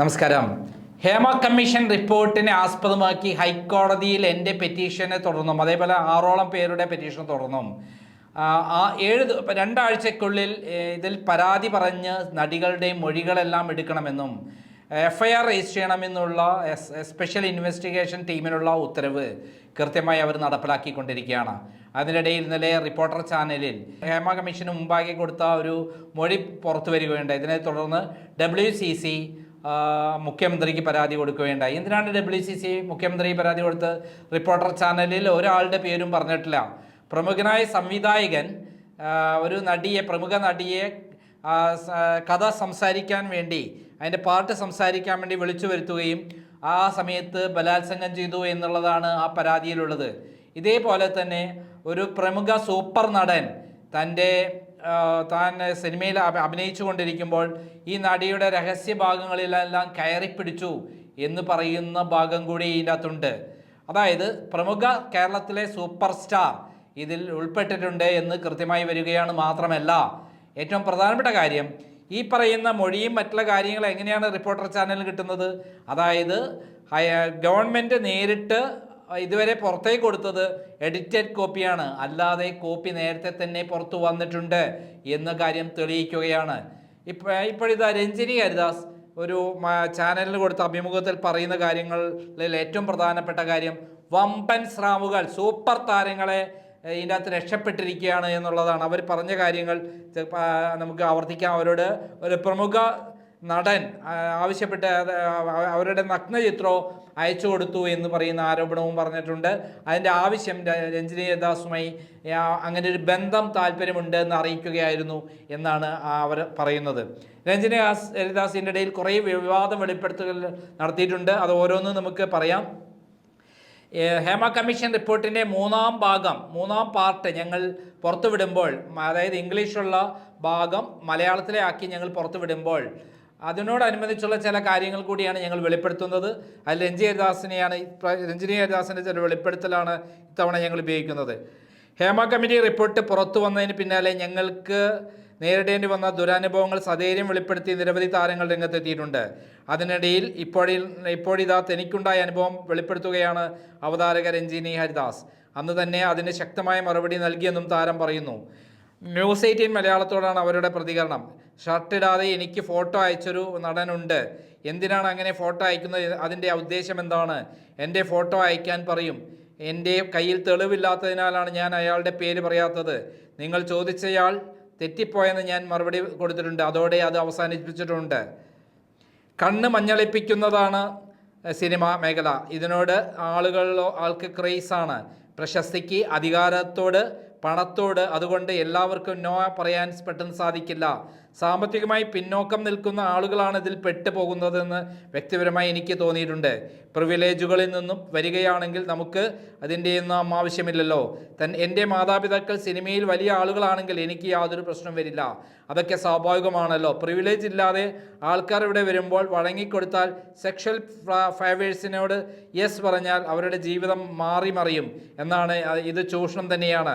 നമസ്കാരം. ഹേമ കമ്മീഷൻ റിപ്പോർട്ടിനെ ആസ്പദമാക്കി ഹൈക്കോടതിയിൽ എന്റെ പെറ്റീഷനെ തുടർന്നും അതേപോലെ ആറോളം പേരുടെ പെറ്റീഷൻ തുടർന്നും. ആ, ഏഴ് രണ്ടാഴ്ചക്കുള്ളിൽ ഇതിൽ പരാതി പറഞ്ഞ് നടികളുടെ മൊഴികളെല്ലാം എടുക്കണമെന്നും എഫ് ഐ ആർ രജിസ്റ്റർ ചെയ്യണമെന്നുള്ള സ്പെഷ്യൽ ഇൻവെസ്റ്റിഗേഷൻ ടീമിനുള്ള ഉത്തരവ് കൃത്യമായി അവർ നടപ്പിലാക്കിക്കൊണ്ടിരിക്കുകയാണ്. അതിനിടയിൽ ഇന്നലെ റിപ്പോർട്ടർ ചാനലിൽ ഹേമ കമ്മീഷന് മുമ്പാകെ കൊടുത്ത ഒരു മൊഴി പുറത്തു വരികയുണ്ടായി. ഇതിനെ തുടർന്ന് ഡബ്ല്യു സി സി മുഖ്യമന്ത്രിക്ക് പരാതി കൊടുക്കുകയുണ്ടായി. എന്തിനാണ് ഡബ്ല്യു സി സി മുഖ്യമന്ത്രി പരാതി കൊടുത്ത് റിപ്പോർട്ടർ ചാനലിൽ ഒരാളുടെ പേരും പറഞ്ഞിട്ടില്ല. പ്രമുഖനായ സംവിധായകൻ ഒരു നടിയെ പ്രമുഖ നടിയെ കഥ സംസാരിക്കാൻ വേണ്ടി അതിന്റെ പാട്ട് സംസാരിക്കാൻ വേണ്ടി വിളിച്ചു വരുത്തുകയും ആ സമയത്ത് ബലാത്സംഗം ചെയ്തു എന്നുള്ളതാണ് ആ പരാതിയിലുള്ളത്. ഇതേപോലെ തന്നെ ഒരു പ്രമുഖ സൂപ്പർ നടൻ തന്റെ താൻ സിനിമയിൽ അഭ- അഭിനയിച്ചു കൊണ്ടിരിക്കുമ്പോൾ ഈ നടിയുടെ രഹസ്യ ഭാഗങ്ങളിലെല്ലാം കയറിപ്പിടിച്ചു എന്ന് പറയുന്ന ഭാഗം കൂടി ഇതിന്റെ അകത്തുണ്ട് അതായത് പ്രമുഖ കേരളത്തിലെ സൂപ്പർ സ്റ്റാർ ഇതിൽ ഉൾപ്പെട്ടിട്ടുണ്ട് എന്ന് കൃത്യമായി വരികയാണ് മാത്രമല്ല. ഏറ്റവും പ്രധാനപ്പെട്ട കാര്യം ഈ പറയുന്ന മൊഴിയും മറ്റുള്ള കാര്യങ്ങളും എങ്ങനെയാണ് റിപ്പോർട്ടർ ചാനൽ കിട്ടുന്നത്? അതായത് ഗവൺമെന്റ് നേരിട്ട് ഇതുവരെ പുറത്തേക്ക് കൊടുത്തത് എഡിറ്റഡ് കോപ്പിയാണ് അല്ലാതെ കോപ്പി നേരത്തെ തന്നെ പുറത്തു വന്നിട്ടുണ്ട് എന്ന കാര്യം തെളിയിക്കുകയാണ്. ഇപ്പോൾ ഇപ്പോഴിതാ രഞ്ജിനി ഹരിദാസ് ഒരു ചാനലിന് കൊടുത്ത അഭിമുഖത്തിൽ പറയുന്ന കാര്യങ്ങളിൽ ഏറ്റവും പ്രധാനപ്പെട്ട കാര്യം വമ്പൻ സ്രാവുകൾ സൂപ്പർ താരങ്ങളെ ഇതിന്റെ അകത്ത് രക്ഷപ്പെട്ടിരിക്കുകയാണ് എന്നുള്ളതാണ്. അവർ പറഞ്ഞ കാര്യങ്ങൾ നമുക്ക് ആവർത്തിക്കാം. അവരോട് ഒരു പ്രമുഖ നടൻ ആവശ്യപ്പെട്ട അവരുടെ നഗ്നചിത്രവും അയച്ചു കൊടുത്തു എന്ന് പറയുന്ന ആരോപണവും പറഞ്ഞിട്ടുണ്ട്. അതിന്റെ ആവശ്യം രഞ്ജനീയദാസുമായി ദാസുമായി അങ്ങനെ ഒരു ബന്ധം താല്പര്യമുണ്ട് എന്ന് അറിയിക്കുകയായിരുന്നു എന്നാണ് അവർ പറയുന്നത്. രഞ്ജിനി ദാസ് ഹരിദാസിന്റെ ഇടയിൽ കുറേ വിവാദം വെളിപ്പെടുത്തലുകൾ നടത്തിയിട്ടുണ്ട്. അത് ഓരോന്നും നമുക്ക് പറയാം. ഹേമ കമ്മീഷൻ റിപ്പോർട്ടിന്റെ മൂന്നാം ഭാഗം മൂന്നാം പാർട്ട് ഞങ്ങൾ പുറത്തുവിടുമ്പോൾ അതായത് ഇംഗ്ലീഷുള്ള ഭാഗം മലയാളത്തിലെ ആക്കി ഞങ്ങൾ പുറത്തുവിടുമ്പോൾ അതിനോടനുബന്ധിച്ചുള്ള ചില കാര്യങ്ങൾ കൂടിയാണ് ഞങ്ങൾ വെളിപ്പെടുത്തുന്നത്. അതിൽ രഞ്ജി ഹരിദാസിനെയാണ് രഞ്ജിനി ഹരിദാസിന്റെ ചില വെളിപ്പെടുത്തലാണ് ഇത്തവണ ഞങ്ങൾ ഉപയോഗിക്കുന്നത്. ഹേമ കമ്മിറ്റി റിപ്പോർട്ട് പുറത്തു വന്നതിന് പിന്നാലെ ഞങ്ങൾക്ക് നേരിടേണ്ടി വന്ന ദുരനുഭവങ്ങൾ സധൈര്യം വെളിപ്പെടുത്തി നിരവധി താരങ്ങൾ രംഗത്തെത്തിയിട്ടുണ്ട്. അതിനിടയിൽ ഇപ്പോഴിൽ ഇപ്പോഴിതാ തനിക്കുണ്ടായ അനുഭവം വെളിപ്പെടുത്തുകയാണ് അവതാരക രഞ്ജിനി ഹരിദാസ്. അന്ന് തന്നെ അതിന് ശക്തമായ മറുപടി നൽകിയെന്നും താരം പറയുന്നു. ന്യൂസ് എയ്റ്റീൻ മലയാളത്തോടാണ് അവരുടെ പ്രതികരണം. ഷർട്ടിടാതെ എനിക്ക് ഫോട്ടോ അയച്ചൊരു നടനുണ്ട്. എന്തിനാണ് അങ്ങനെ ഫോട്ടോ അയക്കുന്നത്? അതിന്റെ ഉദ്ദേശം എന്താണ്? എന്റെ ഫോട്ടോ അയക്കാൻ പറയും. എന്റെ കയ്യിൽ തെളിവില്ലാത്തതിനാലാണ് ഞാൻ അയാളുടെ പേര് പറയാത്തത്. നിങ്ങൾ ചോദിച്ചയാൾ തെറ്റിപ്പോയെന്ന് ഞാൻ മറുപടി കൊടുത്തിട്ടുണ്ട്. അതോടെ അത് അവസാനിപ്പിച്ചിട്ടുണ്ട്. കണ്ണ് മഞ്ഞളിപ്പിക്കുന്നതാണ് സിനിമ മേഖല. ഇതിനോട് ആളുകളിലോ ആൾക്ക് ക്രേസാണ്. പ്രശസ്തിക്ക് അധികാരത്തോട് പണത്തോട് അതുകൊണ്ട് എല്ലാവർക്കും നോ പറയാൻ പെട്ടെന്ന് സാധിക്കില്ല. സാമ്പത്തികമായി പിന്നോക്കം നിൽക്കുന്ന ആളുകളാണ് ഇതിൽ പെട്ടു പോകുന്നതെന്ന് വ്യക്തിപരമായി എനിക്ക് തോന്നിയിട്ടുണ്ട്. പ്രിവിലേജുകളിൽ നിന്നും വരികയാണെങ്കിൽ നമുക്ക് അതിന്റെ ഒന്നും ആവശ്യമില്ലല്ലോ തൻ എന്റെ മാതാപിതാക്കൾ സിനിമയിൽ വലിയ ആളുകളാണെങ്കിൽ എനിക്ക് യാതൊരു പ്രശ്നം വരില്ല. അതൊക്കെ സ്വാഭാവികമാണല്ലോ. പ്രിവിലേജ് ഇല്ലാതെ ആൾക്കാർ ഇവിടെ വരുമ്പോൾ വഴങ്ങിക്കൊടുത്താൽ സെക്ഷൽ ഫേവേഴ്സിനോട് യെസ് പറഞ്ഞാൽ അവരുടെ ജീവിതം മാറി മറിയും. എന്നാണ് ഇത് ചൂഷണം തന്നെയാണ്.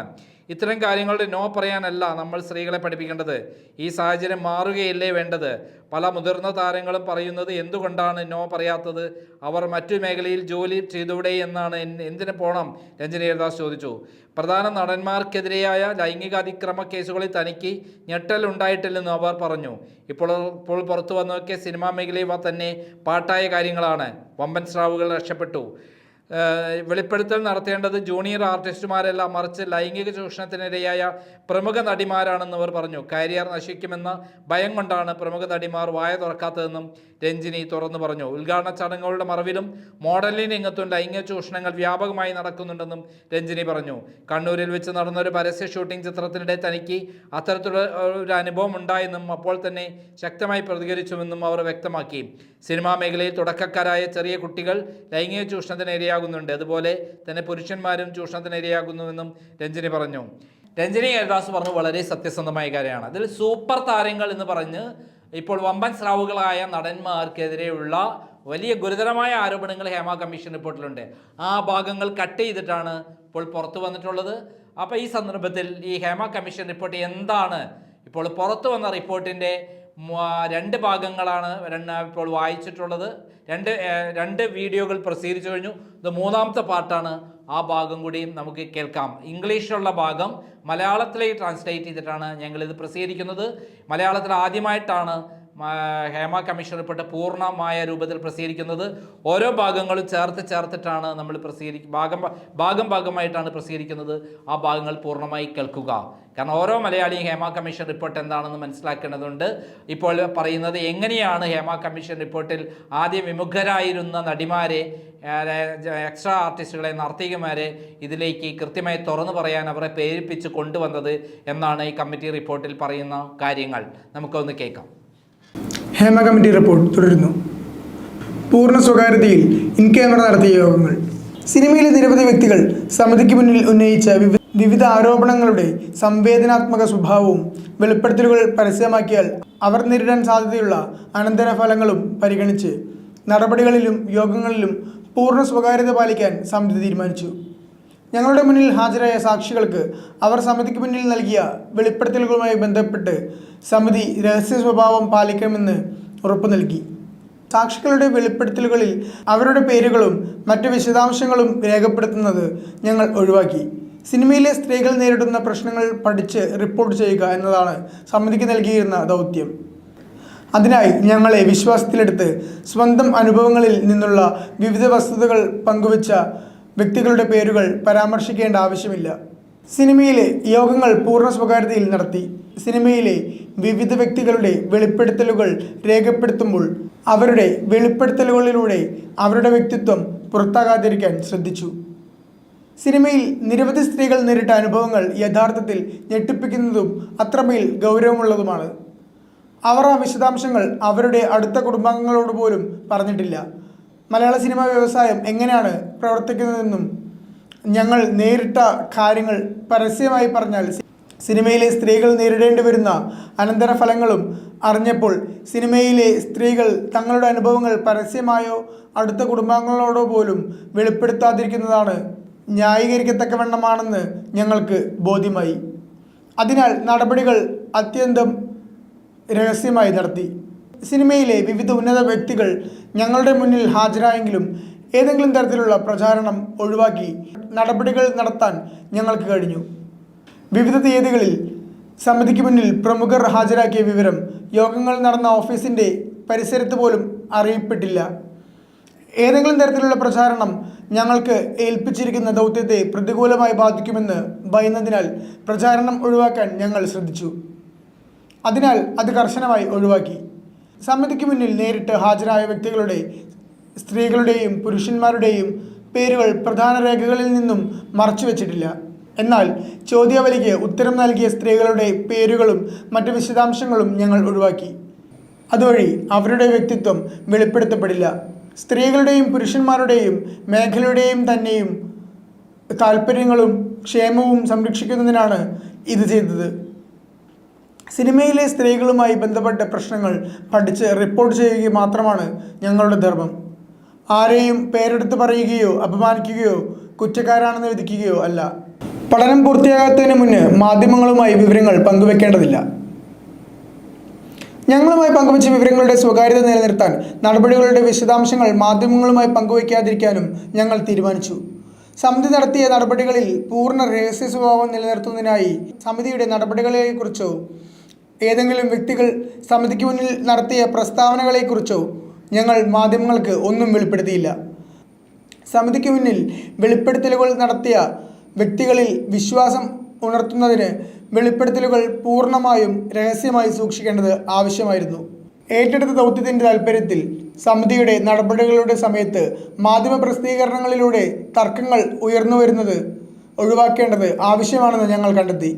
ഇത്തരം കാര്യങ്ങളുടെ നോ പറയാനല്ല നമ്മൾ സ്ത്രീകളെ പഠിപ്പിക്കേണ്ടത്. ഈ സാഹചര്യം മാറുകയല്ലേ വേണ്ടത്. പല മുതിർന്ന താരങ്ങളും പറയുന്നത് എന്തുകൊണ്ടാണ് നോ പറയാത്തത്? അവർ മറ്റു മേഖലയിൽ ജോലി ചെയ്തൂടെ എന്നാണ് എന്തിനു പോണം? രഞ്ജനി ഹരിദാസ് ചോദിച്ചു. പ്രധാന നടന്മാർക്കെതിരെയായ ലൈംഗിക അതിക്രമ കേസുകളിൽ തനിക്ക് ഞെട്ടൽ ഉണ്ടായിട്ടില്ലെന്ന് അവർ പറഞ്ഞു. ഇപ്പോൾ ഇപ്പോൾ പുറത്തു വന്നതൊക്കെ സിനിമാ മേഖലയിൽ തന്നെ പാട്ടായ കാര്യങ്ങളാണ്. വമ്പൻ സ്രാവുകൾ രക്ഷപ്പെട്ടു. വെളിപ്പെടുത്തൽ നടത്തേണ്ടത് ജൂനിയർ ആർട്ടിസ്റ്റുമാരല്ല. മറിച്ച് ലൈംഗിക ചൂഷണത്തിനിരയായ പ്രമുഖ നടിമാരാണെന്ന് അവർ പറഞ്ഞു. കരിയർ നശിക്കുമെന്ന ഭയം കൊണ്ടാണ് പ്രമുഖ നടിമാർ വായ തുറക്കാത്തതെന്നും രഞ്ജിനി തുറന്നു പറഞ്ഞു. ഉദ്ഘാടന ചടങ്ങുകളുടെ മറവിലും മോഡലിംഗ് രംഗത്തും ലൈംഗിക ചൂഷണങ്ങൾ വ്യാപകമായി നടക്കുന്നുണ്ടെന്നും രഞ്ജിനി പറഞ്ഞു. കണ്ണൂരിൽ വെച്ച് നടന്ന ഒരു പരസ്യ ഷൂട്ടിംഗ് ചിത്രത്തിനിടെ തനിക്ക് അത്തരത്തിലുള്ള ഒരു അനുഭവം ഉണ്ടായെന്നും അപ്പോൾ തന്നെ ശക്തമായി പ്രതികരിച്ചുവെന്നും അവർ വ്യക്തമാക്കി. സിനിമാ മേഖലയിൽ തുടക്കക്കാരായ ചെറിയ കുട്ടികൾ ലൈംഗിക ചൂഷണത്തിന് ഇരയാകുന്നുണ്ട്. അതുപോലെ തന്നെ പുരുഷന്മാരും ചൂഷണത്തിന് ഇരയാകുന്നുവെന്നും രഞ്ജിനി പറഞ്ഞു. രഞ്ജിനി ഹരിദാസ് പറഞ്ഞു വളരെ സത്യസന്ധമായ കാര്യമാണ്. അതിൽ സൂപ്പർ താരങ്ങൾ എന്ന് പറഞ്ഞ് ഇപ്പോൾ വമ്പൻ സ്രാവുകളായ നടന്മാർക്കെതിരെയുള്ള വലിയ ഗുരുതരമായ ആരോപണങ്ങൾ ഹേമ കമ്മീഷൻ റിപ്പോർട്ടിലുണ്ട്. ആ ഭാഗങ്ങൾ കട്ട് ചെയ്തിട്ടാണ് ഇപ്പോൾ പുറത്തു വന്നിട്ടുള്ളത്. അപ്പോൾ ഈ സന്ദർഭത്തിൽ ഈ ഹേമ കമ്മീഷൻ റിപ്പോർട്ട് എന്താണ്? ഇപ്പോൾ പുറത്തു വന്ന റിപ്പോർട്ടിന്റെ രണ്ട് ഭാഗങ്ങളാണ് ഇപ്പോൾ വായിച്ചിട്ടുള്ളത്. രണ്ട് രണ്ട് വീഡിയോകൾ പ്രസിദ്ധീകരിച്ചു കഴിഞ്ഞു. ഇത് മൂന്നാമത്തെ പാർട്ടാണ് ആ ഭാഗം കൂടിയും നമുക്ക് കേൾക്കാം. ഇംഗ്ലീഷിലുള്ള ഭാഗം മലയാളത്തിലേക്ക് ട്രാൻസ്ലേറ്റ് ചെയ്തിട്ടാണ് ഞങ്ങളിത് പ്രസിദ്ധീകരിക്കുന്നത്. മലയാളത്തിൽ ആദ്യമായിട്ടാണ് ഹേമ കമ്മീഷൻ റിപ്പോർട്ട് പൂർണമായ രൂപത്തിൽ പ്രസിദ്ധീകരിക്കുന്നത് ഓരോ ഭാഗങ്ങളും ചേർത്ത് ചേർത്തിട്ടാണ് നമ്മൾ പ്രസിദ്ധീകരിക്കുക ഭാഗം ഭാഗം ഭാഗമായിട്ടാണ് പ്രസിദ്ധീകരിക്കുന്നത്. ആ ഭാഗങ്ങൾ പൂർണമായി കേൾക്കുക. കാരണം ഓരോ മലയാളിയും ഹേമ കമ്മീഷൻ റിപ്പോർട്ട് എന്താണെന്ന് മനസ്സിലാക്കേണ്ടതുണ്ട്. ഇപ്പോൾ പറയുന്നത് എങ്ങനെയാണ് ഹേമ കമ്മീഷൻ റിപ്പോർട്ടിൽ ആദ്യം വിമുഖരായിരുന്ന നടിമാരെ എക്സ്ട്രാ ആർട്ടിസ്റ്റുകളെ നർത്തകിമാരെ ഇതിലേക്ക് കൃത്യമായി തുറന്നു പറയാൻ അവരെ പ്രേരിപ്പിച്ച് കൊണ്ടുവന്നത് എന്നാണ് ഈ കമ്മിറ്റി റിപ്പോർട്ടിൽ പറയുന്ന കാര്യങ്ങൾ. നമുക്കൊന്ന് കേൾക്കാം. ഹേമ കമ്മിറ്റി റിപ്പോർട്ട് തുടരുന്നു. പൂർണ സ്വകാര്യതയിൽ ഇൻ ക്യാമറ നടത്തിയ യോഗങ്ങൾ. സിനിമയിലെ നിരവധി വ്യക്തികൾ സമിതിക്ക് മുന്നിൽ ഉന്നയിച്ച വിവിധ ആരോപണങ്ങളുടെ സംവേദനാത്മക സ്വഭാവവും വെളിപ്പെടുത്തലുകൾ പരസ്യമാക്കിയാൽ അവർ നേരിടാൻ സാധ്യതയുള്ള അനന്തരഫലങ്ങളും പരിഗണിച്ച് നടപടികളിലും യോഗങ്ങളിലും പൂർണ സ്വകാര്യത പാലിക്കാൻ സമിതി തീരുമാനിച്ചു. ഞങ്ങളുടെ മുന്നിൽ ഹാജരായ സാക്ഷികൾക്ക് അവർ സമിതിക്ക് മുന്നിൽ നൽകിയ വെളിപ്പെടുത്തലുകളുമായി ബന്ധപ്പെട്ട് സമിതി രഹസ്യ സ്വഭാവം പാലിക്കണമെന്ന് ഉറപ്പു നൽകി. സാക്ഷികളുടെ വെളിപ്പെടുത്തലുകളിൽ അവരുടെ പേരുകളും മറ്റു വിശദാംശങ്ങളും രേഖപ്പെടുത്തുന്നത് ഞങ്ങൾ ഒഴിവാക്കി. സിനിമയിലെ സ്ത്രീകൾ നേരിടുന്ന പ്രശ്നങ്ങൾ പഠിച്ച് റിപ്പോർട്ട് ചെയ്യുക എന്നതാണ് സമിതിക്ക് നൽകിയിരുന്ന ദൗത്യം. അതിനായി ഞങ്ങളെ വിശ്വാസത്തിലെടുത്ത് സ്വന്തം അനുഭവങ്ങളിൽ നിന്നുള്ള വിവിധ വസ്തുതകൾ പങ്കുവച്ച വ്യക്തികളുടെ പേരുകൾ പരാമർശിക്കേണ്ട ആവശ്യമില്ല. സിനിമയിലെ യോഗങ്ങൾ പൂർണ സ്വകാര്യതയിൽ നടത്തി സിനിമയിലെ വിവിധ വ്യക്തികളുടെ വെളിപ്പെടുത്തലുകൾ രേഖപ്പെടുത്തുമ്പോൾ അവരുടെ വെളിപ്പെടുത്തലുകളിലൂടെ അവരുടെ വ്യക്തിത്വം പുറത്താകാതിരിക്കാൻ ശ്രദ്ധിച്ചു. സിനിമയിൽ നിരവധി സ്ത്രീകൾ നേരിട്ട അനുഭവങ്ങൾ യഥാർത്ഥത്തിൽ ഞെട്ടിപ്പിക്കുന്നതും അത്രമേൽ ഗൗരവമുള്ളതുമാണ്. അവർ ആ വിശദാംശങ്ങൾ അവരുടെ അടുത്ത കുടുംബാംഗങ്ങളോട് പോലും പറഞ്ഞിട്ടില്ല. മലയാള സിനിമാ വ്യവസായം എങ്ങനെയാണ് പ്രവർത്തിക്കുന്നതെന്നും ഞങ്ങൾ നേരിട്ട കാര്യങ്ങൾ പരസ്യമായി പറഞ്ഞാൽ സിനിമയിലെ സ്ത്രീകൾ നേരിടേണ്ടി വരുന്ന അനന്തരഫലങ്ങളും അറിഞ്ഞപ്പോൾ സിനിമയിലെ സ്ത്രീകൾ തങ്ങളുടെ അനുഭവങ്ങൾ പരസ്യമായോ അടുത്ത കുടുംബാംഗങ്ങളോടോ പോലും വെളിപ്പെടുത്താതിരിക്കുന്നതാണ് ന്യായീകരിക്കത്തക്കവണ്ണമാണെന്ന് ഞങ്ങൾക്ക് ബോധ്യമായി. അതിനാൽ നടപടികൾ അത്യന്തം രഹസ്യമായി നടത്തി. സിനിമയിലെ വിവിധ ഉന്നത വ്യക്തികൾ ഞങ്ങളുടെ മുന്നിൽ ഹാജരായെങ്കിലും ഏതെങ്കിലും തരത്തിലുള്ള പ്രചാരണം ഒഴിവാക്കി നടപടികൾ നടത്താൻ ഞങ്ങൾക്ക് കഴിഞ്ഞു. വിവിധ തീയതികളിൽ സമിതിക്ക് മുന്നിൽ പ്രമുഖർ ഹാജരാക്കിയ വിവരം യോഗങ്ങൾ നടന്ന ഓഫീസിന്റെ പരിസരത്ത് പോലും അറിയപ്പെട്ടില്ല. ഏതെങ്കിലും തരത്തിലുള്ള പ്രചാരണം ഞങ്ങൾക്ക് ഏൽപ്പിച്ചിരിക്കുന്ന ദൗത്യത്തെ പ്രതികൂലമായി ബാധിക്കുമെന്ന് ഭയന്നതിനാൽ പ്രചാരണം ഒഴിവാക്കാൻ ഞങ്ങൾ ശ്രദ്ധിച്ചു. അതിനാൽ അത് കർശനമായി ഒഴിവാക്കി. സമിതിക്ക് മുന്നിൽ നേരിട്ട് ഹാജരായ വ്യക്തികളുടെ സ്ത്രീകളുടെയും പുരുഷന്മാരുടെയും പേരുകൾ പ്രധാന രേഖകളിൽ നിന്നും മറച്ചുവെച്ചിട്ടില്ല. എന്നാൽ ചോദ്യാവലിക്ക് ഉത്തരം നൽകിയ സ്ത്രീകളുടെ പേരുകളും മറ്റ് വിശദാംശങ്ങളും ഞങ്ങൾ ഒഴിവാക്കി. അതുവഴി അവരുടെ വ്യക്തിത്വം വെളിപ്പെടുത്തപ്പെടില്ല. സ്ത്രീകളുടെയും പുരുഷന്മാരുടെയും മേഖലയുടെയും തന്നെയും താല്പര്യങ്ങളും ക്ഷേമവും സംരക്ഷിക്കുന്നതിനാണ് ഇത് ചെയ്തത്. സിനിമയിലെ സ്ത്രീകളുമായി ബന്ധപ്പെട്ട പ്രശ്നങ്ങൾ പഠിച്ച് റിപ്പോർട്ട് ചെയ്യുക മാത്രമാണ് ഞങ്ങളുടെ ധർമ്മം. ആരെയും പേരെടുത്ത് പറയുകയോ അപമാനിക്കുകയോ കുറ്റക്കാരാണെന്ന് വിധിക്കുകയോ അല്ല. പഠനം പൂർത്തിയാകാത്തതിന് മുന്ന് മാധ്യമങ്ങളുമായി വിവരങ്ങൾ പങ്കുവെക്കേണ്ടതില്ല. ഞങ്ങളുമായി പങ്കുവച്ച വിവരങ്ങളുടെ സ്വകാര്യത നിലനിർത്താൻ നടപടികളുടെ വിശദാംശങ്ങൾ മാധ്യമങ്ങളുമായി പങ്കുവയ്ക്കാതിരിക്കാനും ഞങ്ങൾ തീരുമാനിച്ചു. സമിതി നടത്തിയ നടപടികളിൽ പൂർണ രഹസ്യ സ്വഭാവം നിലനിർത്തുന്നതിനായി സമിതിയുടെ നടപടികളെക്കുറിച്ചോ ഏതെങ്കിലും വ്യക്തികൾ സമിതിക്ക് മുന്നിൽ നടത്തിയ പ്രസ്താവനകളെക്കുറിച്ചോ ഞങ്ങൾ മാധ്യമങ്ങൾക്ക് ഒന്നും വെളിപ്പെടുത്തിയില്ല. സമിതിക്ക് മുന്നിൽ വെളിപ്പെടുത്തലുകൾ നടത്തിയ വ്യക്തികളിൽ വിശ്വാസം ഉണർത്തുന്നതിന് വെളിപ്പെടുത്തലുകൾ പൂർണമായും രഹസ്യമായി സൂക്ഷിക്കേണ്ടത് ആവശ്യമായിരുന്നു. ഏറ്റെടുത്ത ദൗത്യത്തിന്റെ താൽപ്പര്യത്തിൽ സമിതിയുടെ നടപടികളുടെ സമയത്ത് മാധ്യമ പ്രസിദ്ധീകരണങ്ങളിലൂടെ തർക്കങ്ങൾ ഉയർന്നു വരുന്നത് ഒഴിവാക്കേണ്ടത് ആവശ്യമാണെന്ന് ഞങ്ങൾ കണ്ടെത്തി.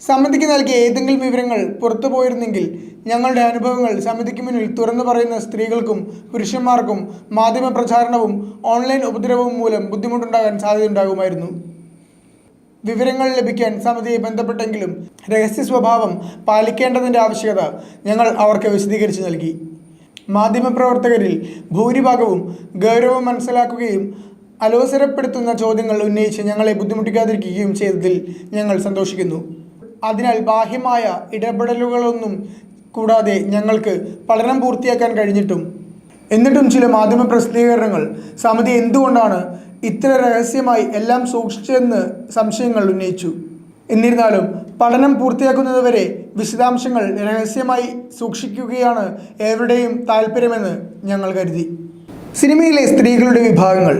സമിതിക്ക് നൽകിയ ഏതെങ്കിലും വിവരങ്ങൾ പുറത്തു പോയിരുന്നെങ്കിൽ ഞങ്ങളുടെ അനുഭവങ്ങൾ സമിതിക്ക് മുന്നിൽ തുറന്നു പറയുന്ന സ്ത്രീകൾക്കും പുരുഷന്മാർക്കും മാധ്യമ പ്രചാരണവും ഓൺലൈൻ ഉപദ്രവവും മൂലം ബുദ്ധിമുട്ടുണ്ടാകാൻ സാധ്യതയുണ്ടാകുമായിരുന്നു. വിവരങ്ങൾ ലഭിക്കാൻ സമിതിയെ ബന്ധപ്പെട്ടെങ്കിലും രഹസ്യ സ്വഭാവം പാലിക്കേണ്ടതിന്റെ ആവശ്യകത ഞങ്ങൾ അവർക്ക് വിശദീകരിച്ചു നൽകി. മാധ്യമപ്രവർത്തകരിൽ ഭൂരിഭാഗവും ഗൗരവം മനസ്സിലാക്കുകയും അലോസരപ്പെടുത്തുന്ന ചോദ്യങ്ങൾ ഉന്നയിച്ച് ഞങ്ങളെ ബുദ്ധിമുട്ടിക്കാതിരിക്കുകയും ചെയ്തതിൽ ഞങ്ങൾ സന്തോഷിക്കുന്നു. അതിനാൽ ബാഹ്യമായ ഇടപെടലുകളൊന്നും കൂടാതെ ഞങ്ങൾക്ക് പഠനം പൂർത്തിയാക്കാൻ കഴിഞ്ഞിട്ടും. എന്നിട്ടും ചില മാധ്യമ പ്രസിദ്ധീകരണങ്ങൾ. സമിതി എന്തുകൊണ്ടാണ് ഇത്ര രഹസ്യമായി എല്ലാം സൂക്ഷിച്ചതെന്ന് സംശയങ്ങൾ ഉന്നയിച്ചു. എന്നിരുന്നാലും പഠനം പൂർത്തിയാക്കുന്നതുവരെ വിശദാംശങ്ങൾ രഹസ്യമായി സൂക്ഷിക്കുകയാണ് ഏവരുടെയും താല്പര്യമെന്ന് ഞങ്ങൾ കരുതി. സിനിമയിലെ സ്ത്രീകളുടെ വിഭാഗങ്ങൾ.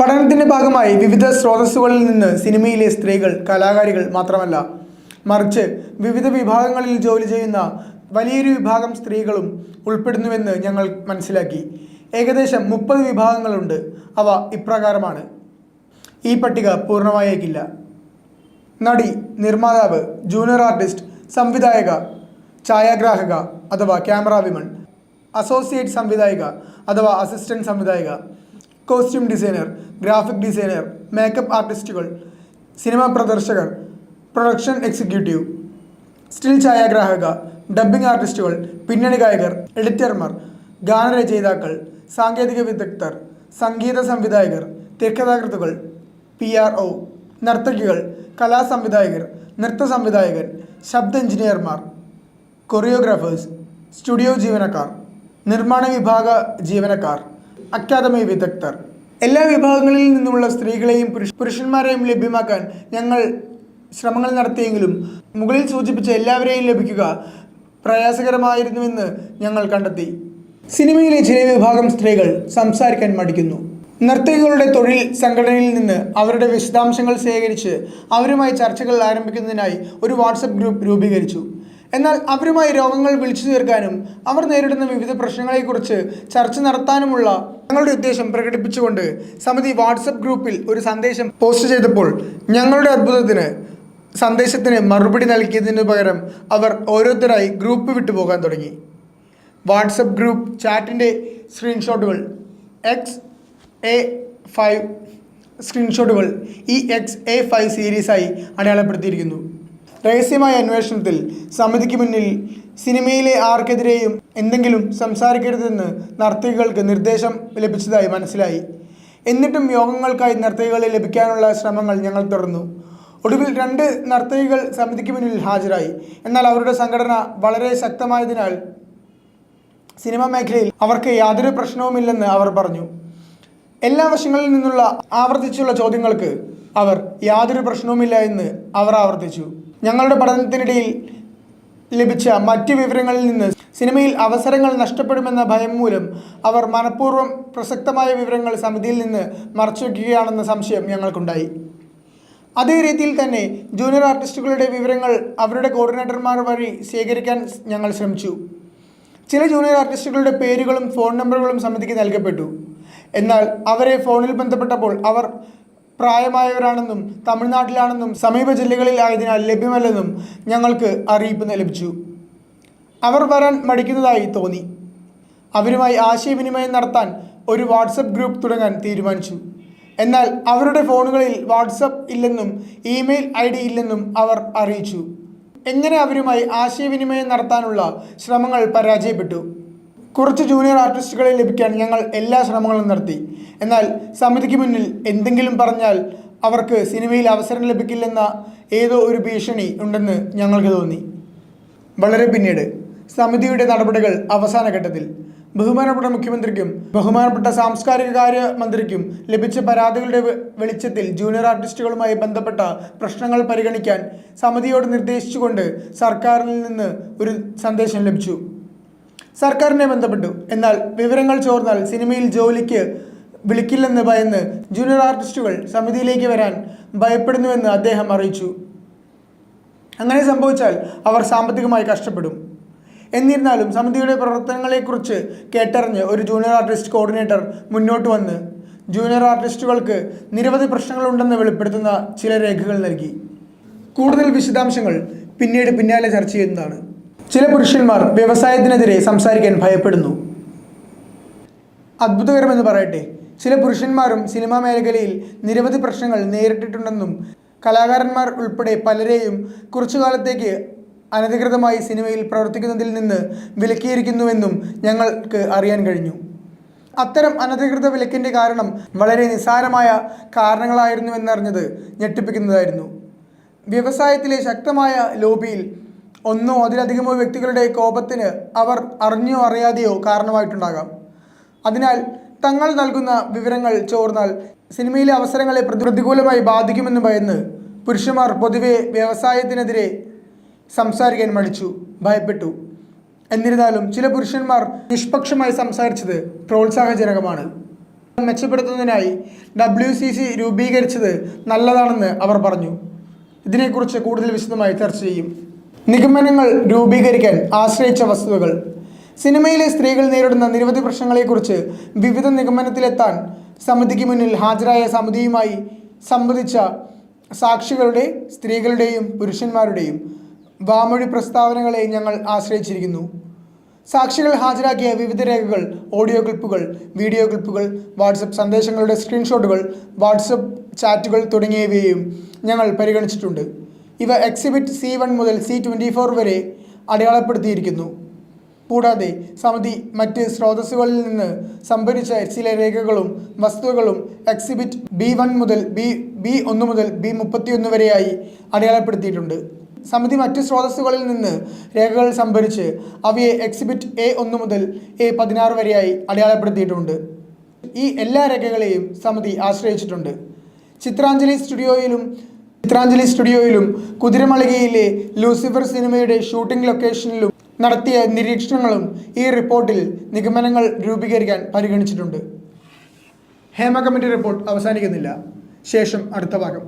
പഠനത്തിന്റെ ഭാഗമായി വിവിധ സ്രോതസ്സുകളിൽ നിന്ന് സിനിമയിലെ സ്ത്രീകൾ കലാകാരികൾ മാത്രമല്ല മറിച്ച് വിവിധ വിഭാഗങ്ങളിൽ ജോലി ചെയ്യുന്ന വലിയൊരു വിഭാഗം സ്ത്രീകളും ഉൾപ്പെടുന്നുവെന്ന് ഞങ്ങൾ മനസ്സിലാക്കി. ഏകദേശം മുപ്പത് വിഭാഗങ്ങളുണ്ട്. അവ ഇപ്രകാരമാണ്. ഈ പട്ടിക പൂർണമായേക്കില്ല. നടി നിർമ്മാതാവ് ജൂനിയർ ആർട്ടിസ്റ്റ് സംവിധായക ഛായാഗ്രാഹക അഥവാ ക്യാമറ വിമൺ അസോസിയേറ്റ് സംവിധായിക അഥവാ assistant സംവിധായിക costume designer graphic designer makeup ആർട്ടിസ്റ്റുകൾ സിനിമ പ്രദർശകർ പ്രൊഡക്ഷൻ എക്സിക്യൂട്ടീവ്. സ്റ്റിൽ ഛായാഗ്രാഹക ഡബ്ബിംഗ് ആർട്ടിസ്റ്റുകൾ പിന്നണി ഗായകർ എഡിറ്റർമാർ ഗാനരചയിതാക്കൾ സാങ്കേതിക വിദഗ്ധർ സംഗീത സംവിധായകർ തിരക്കഥാകൃത്തുകൾ പി ആർ ഒ നർത്തകികൾ കലാസംവിധായകർ നൃത്ത സംവിധായകൻ ശബ്ദ എഞ്ചിനീയർമാർ കൊറിയോഗ്രാഫേഴ്സ് സ്റ്റുഡിയോ ജീവനക്കാർ നിർമ്മാണ വിഭാഗ ജീവനക്കാർ അക്കാദമി വിദഗ്ധർ. എല്ലാ വിഭാഗങ്ങളിൽ നിന്നുമുള്ള സ്ത്രീകളെയും പുരുഷ പുരുഷന്മാരെയും ലഭ്യമാക്കാൻ ഞങ്ങൾ ശ്രമങ്ങൾ നടത്തിയെങ്കിലും മുകളിൽ സൂചിപ്പിച്ച എല്ലാവരെയും ലഭിക്കുക പ്രയാസകരമായിരുന്നുവെന്ന് ഞങ്ങൾ കണ്ടെത്തി. സിനിമയിലെ ചില വിഭാഗം സ്ത്രീകൾ സംസാരിക്കാൻ മടിക്കുന്നു. നർത്തകികളുടെ തൊഴിൽ സംഘടനയിൽ നിന്ന് അവരുടെ വിശദാംശങ്ങൾ ശേഖരിച്ച് അവരുമായി ചർച്ചകൾ ആരംഭിക്കുന്നതിനായി ഒരു വാട്സപ്പ് ഗ്രൂപ്പ് രൂപീകരിച്ചു. എന്നാൽ അവരുമായി രോഗങ്ങൾ വിളിച്ചു തീർക്കാനും അവർ നേരിടുന്ന വിവിധ പ്രശ്നങ്ങളെക്കുറിച്ച് ചർച്ച നടത്താനുമുള്ള ഞങ്ങളുടെ ഉദ്ദേശം പ്രകടിപ്പിച്ചുകൊണ്ട് സമിതി വാട്സപ്പ് ഗ്രൂപ്പിൽ ഒരു സന്ദേശം പോസ്റ്റ് ചെയ്തപ്പോൾ ഞങ്ങളുടെ അത്ഭുതത്തിന് സന്ദേശത്തിന് മറുപടി നൽകിയതിനു പകരം അവർ ഓരോരുത്തരായി ഗ്രൂപ്പ് വിട്ടുപോകാൻ തുടങ്ങി. വാട്സപ്പ് ഗ്രൂപ്പ് ചാറ്റിന്റെ സ്ക്രീൻഷോട്ടുകൾ എക്സ് എ ഫൈവ് സ്ക്രീൻഷോട്ടുകൾ ഈ എക്സ് എ ഫൈവ് സീരീസായി അടയാളപ്പെടുത്തിയിരിക്കുന്നു. രഹസ്യമായ അന്വേഷണത്തിൽ സമിതിക്ക് മുന്നിൽ സിനിമയിലെ ആർക്കെതിരെയും എന്തെങ്കിലും സംസാരിക്കരുതെന്ന് നർത്തകികൾക്ക് നിർദ്ദേശം ലഭിച്ചതായി മനസ്സിലായി. എന്നിട്ടും യോഗങ്ങൾക്കായി നർത്തകികളെ ലഭിക്കാനുള്ള ശ്രമങ്ങൾ ഞങ്ങൾ തുടർന്നു. ഒടുവിൽ രണ്ട് നർത്തകികൾ സമിതിക്ക് മുന്നിൽ ഹാജരായി. എന്നാൽ അവരുടെ സംഘടന വളരെ ശക്തമായതിനാൽ സിനിമ മേഖലയിൽ അവർക്ക് യാതൊരു പ്രശ്നവുമില്ലെന്ന് അവർ പറഞ്ഞു. എല്ലാ വശങ്ങളിൽ നിന്നുള്ള ആവർത്തിച്ചുള്ള ചോദ്യങ്ങൾക്ക് അവർ യാതൊരു പ്രശ്നവുമില്ല എന്ന് അവർ ആവർത്തിച്ചു. ഞങ്ങളുടെ പഠനത്തിനിടയിൽ ലഭിച്ച മറ്റ് വിവരങ്ങളിൽ നിന്ന് സിനിമയിൽ അവസരങ്ങൾ നഷ്ടപ്പെടുമെന്ന ഭയം മൂലം അവർ മനഃപൂർവം പ്രസക്തമായ വിവരങ്ങൾ സമിതിയിൽ നിന്ന് മറച്ചുവെക്കുകയാണെന്ന സംശയം ഞങ്ങൾക്കുണ്ടായി. അതേ രീതിയിൽ തന്നെ ജൂനിയർ ആർട്ടിസ്റ്റുകളുടെ വിവരങ്ങൾ അവരുടെ കോർഡിനേറ്റർമാർ വഴി ശേഖരിക്കാൻ ഞങ്ങൾ ശ്രമിച്ചു. ചില ജൂനിയർ ആർട്ടിസ്റ്റുകളുടെ പേരുകളും ഫോൺ നമ്പറുകളും സമിതിക്ക് നൽകപ്പെട്ടു. എന്നാൽ അവരെ ഫോണിൽ ബന്ധപ്പെട്ടപ്പോൾ അവർ പ്രായമായവരാണെന്നും തമിഴ്നാട്ടിലാണെന്നും സമീപ ജില്ലകളിൽ ആയതിനാൽ ലഭ്യമല്ലെന്നും ഞങ്ങൾക്ക് അറിയിപ്പ് ലഭിച്ചു. അവർ വരാൻ മടിക്കുന്നതായി തോന്നി. അവരുമായി ആശയവിനിമയം നടത്താൻ ഒരു വാട്സപ്പ് ഗ്രൂപ്പ് തുടങ്ങാൻ തീരുമാനിച്ചു. എന്നാൽ അവരുടെ ഫോണുകളിൽ വാട്സപ്പ് ഇല്ലെന്നും ഇമെയിൽ ഐ ഡി ഇല്ലെന്നും അവർ അറിയിച്ചു. എങ്ങനെ അവരുമായി ആശയവിനിമയം നടത്താനുള്ള ശ്രമങ്ങൾ പരാജയപ്പെട്ടു. കുറച്ച് ജൂനിയർ ആർട്ടിസ്റ്റുകളെ ലഭിക്കാൻ ഞങ്ങൾ എല്ലാ ശ്രമങ്ങളും നടത്തി. എന്നാൽ സമിതിക്ക് മുന്നിൽ എന്തെങ്കിലും പറഞ്ഞാൽ അവർക്ക് സിനിമയിൽ അവസരം ലഭിക്കില്ലെന്ന ഏതോ ഒരു ഭീഷണി ഉണ്ടെന്ന് ഞങ്ങൾക്ക് തോന്നി. വളരെ പിന്നീട് സമിതിയുടെ നടപടികൾ അവസാന ഘട്ടത്തിൽ. ബഹുമാനപ്പെട്ട മുഖ്യമന്ത്രിക്കും ബഹുമാനപ്പെട്ട സാംസ്കാരിക കാര്യ മന്ത്രിക്കും ലഭിച്ച പരാതികളുടെ വെളിച്ചത്തിൽ ജൂനിയർ ആർട്ടിസ്റ്റുകളുമായി ബന്ധപ്പെട്ട പ്രശ്നങ്ങൾ പരിഗണിക്കാൻ സമിതിയോട് നിർദ്ദേശിച്ചുകൊണ്ട് സർക്കാരിൽ നിന്ന് ഒരു സന്ദേശം ലഭിച്ചു. സർക്കാരിനെ ബന്ധപ്പെട്ടു. എന്നാൽ വിവരങ്ങൾ ചോർന്നാൽ സിനിമയിൽ ജോലിക്ക് വിളിക്കില്ലെന്ന് ഭയന്ന് ജൂനിയർ ആർട്ടിസ്റ്റുകൾ സമിതിയിലേക്ക് വരാൻ ഭയപ്പെടുന്നുവെന്ന് അദ്ദേഹം അറിയിച്ചു. അങ്ങനെ സംഭവിച്ചാൽ അവർ സാമ്പത്തികമായി കഷ്ടപ്പെടും. എന്നിരുന്നാലും സമിതിയുടെ പ്രവർത്തനങ്ങളെക്കുറിച്ച് കേട്ടറിഞ്ഞ് ഒരു ജൂനിയർ ആർട്ടിസ്റ്റ് കോർഡിനേറ്റർ മുന്നോട്ട് വന്ന് ജൂനിയർ ആർട്ടിസ്റ്റുകൾക്ക് നിരവധി പ്രശ്നങ്ങളുണ്ടെന്ന് വെളിപ്പെടുത്തുന്ന ചില രേഖകൾ നൽകി. കൂടുതൽ വിശദാംശങ്ങൾ പിന്നീട് പിന്നാലെ ചർച്ച ചെയ്യുന്നതാണ്. ചില പുരുഷന്മാർ വ്യവസായത്തിനെതിരെ സംസാരിക്കാൻ ഭയപ്പെടുന്നു. അത്ഭുതകരമെന്ന് പറയട്ടെ. ചില പുരുഷന്മാരും സിനിമാ മേഖലയിൽ നിരവധി പ്രശ്നങ്ങൾ നേരിട്ടിട്ടുണ്ടെന്നും കലാകാരന്മാർ ഉൾപ്പെടെ പലരെയും കുറച്ചു കാലത്തേക്ക് അനധികൃതമായി സിനിമയിൽ പ്രവർത്തിക്കുന്നതിൽ നിന്ന് വിലക്കിയിരിക്കുന്നുവെന്നും ഞങ്ങൾക്ക് അറിയാൻ കഴിഞ്ഞു. അത്തരം അനധികൃത വിലക്കിന്റെ കാരണം വളരെ നിസ്സാരമായ കാരണങ്ങളായിരുന്നുവെന്നറിഞ്ഞത് ഞെട്ടിപ്പിക്കുന്നതായിരുന്നു. വ്യവസായത്തിലെ ശക്തമായ ലോബിയിൽ ഒന്നോ അതിലധികമോ വ്യക്തികളുടെ കോപത്തിന് അവർ അറിഞ്ഞോ അറിയാതെയോ കാരണമായിട്ടുണ്ടാകാം. അതിനാൽ തങ്ങൾ നൽകുന്ന വിവരങ്ങൾ ചോർന്നാൽ സിനിമയിലെ അവസരങ്ങളെ പ്രതി- പ്രതികൂലമായി ബാധിക്കുമെന്ന് ഭയന്ന് പുരുഷന്മാർ പൊതുവെ വ്യവസായത്തിനെതിരെ സംസാരിക്കാൻ മടിച്ചു ഭയപ്പെട്ടു. എന്നിരുന്നാലും ചില പുരുഷന്മാർ നിഷ്പക്ഷമായി സംസാരിച്ചത് പ്രോത്സാഹജനകമാണ്. മെച്ചപ്പെടുത്തുന്നതിനായി ഡബ്ല്യു സി സി രൂപീകരിച്ചത് നല്ലതാണെന്ന് അവർ പറഞ്ഞു. ഇതിനെക്കുറിച്ച് കൂടുതൽ വിശദമായി ചർച്ച ചെയ്യും. നിഗമനങ്ങൾ രൂപീകരിക്കാൻ ആശ്രയിച്ച വസ്തുതകൾ. സിനിമയിലെ സ്ത്രീകൾ നേരിടുന്ന നിരവധി പ്രശ്നങ്ങളെക്കുറിച്ച് വിവിധ നിഗമനത്തിലെത്താൻ സമിതിക്ക് മുന്നിൽ ഹാജരായ സമിതിയുമായി സംബന്ധിച്ച സാക്ഷികളുടെ സ്ത്രീകളുടെയും പുരുഷന്മാരുടെയും വാമൊഴി പ്രസ്താവനകളെ ഞങ്ങൾ ആശ്രയിച്ചിരിക്കുന്നു. സാക്ഷികൾ ഹാജരാക്കിയ വിവിധ രേഖകൾ ഓഡിയോ ക്ലിപ്പുകൾ വീഡിയോ ക്ലിപ്പുകൾ വാട്സപ്പ് സന്ദേശങ്ങളുടെ സ്ക്രീൻഷോട്ടുകൾ വാട്സപ്പ് ചാറ്റുകൾ തുടങ്ങിയവയും ഞങ്ങൾ പരിഗണിച്ചിട്ടുണ്ട്. ഇവ എക്സിബിറ്റ് സി വൺ മുതൽ സി ട്വന്റി ഫോർ വരെ അടയാളപ്പെടുത്തിയിരിക്കുന്നു. കൂടാതെ സമിതി മറ്റ് സ്രോതസ്സുകളിൽ നിന്ന് സംഭരിച്ച ചില രേഖകളും വസ്തുക്കളും എക്സിബിറ്റ് ബി വൺ മുതൽ ബി ബി ഒന്ന് മുതൽ ബി മുപ്പത്തിയൊന്ന് വരെയായി അടയാളപ്പെടുത്തിയിട്ടുണ്ട്. സമിതി മറ്റ് സ്രോതസ്സുകളിൽ നിന്ന് രേഖകൾ സംഭരിച്ച് അവയെ എക്സിബിറ്റ് എ ഒന്ന് മുതൽ എ പതിനാറ് വരെയായി അടയാളപ്പെടുത്തിയിട്ടുണ്ട്. ഈ എല്ലാ രേഖകളെയും സമിതി ആശ്രയിച്ചിട്ടുണ്ട്. ചിത്രാഞ്ജലി സ്റ്റുഡിയോയിലും ചിത്രാഞ്ജലി സ്റ്റുഡിയോയിലും കുതിരമളികയിലെ ലൂസിഫർ സിനിമയുടെ ഷൂട്ടിംഗ് ലൊക്കേഷനിലും നടത്തിയ നിരീക്ഷണങ്ങളും ഈ റിപ്പോർട്ടിൽ നിഗമനങ്ങൾ രൂപീകരിക്കാൻ പരിഗണിച്ചിട്ടുണ്ട്. ഹേമ കമ്മിറ്റി റിപ്പോർട്ട് അവസാനിക്കുന്നില്ല. ശേഷം അടുത്ത ഭാഗം.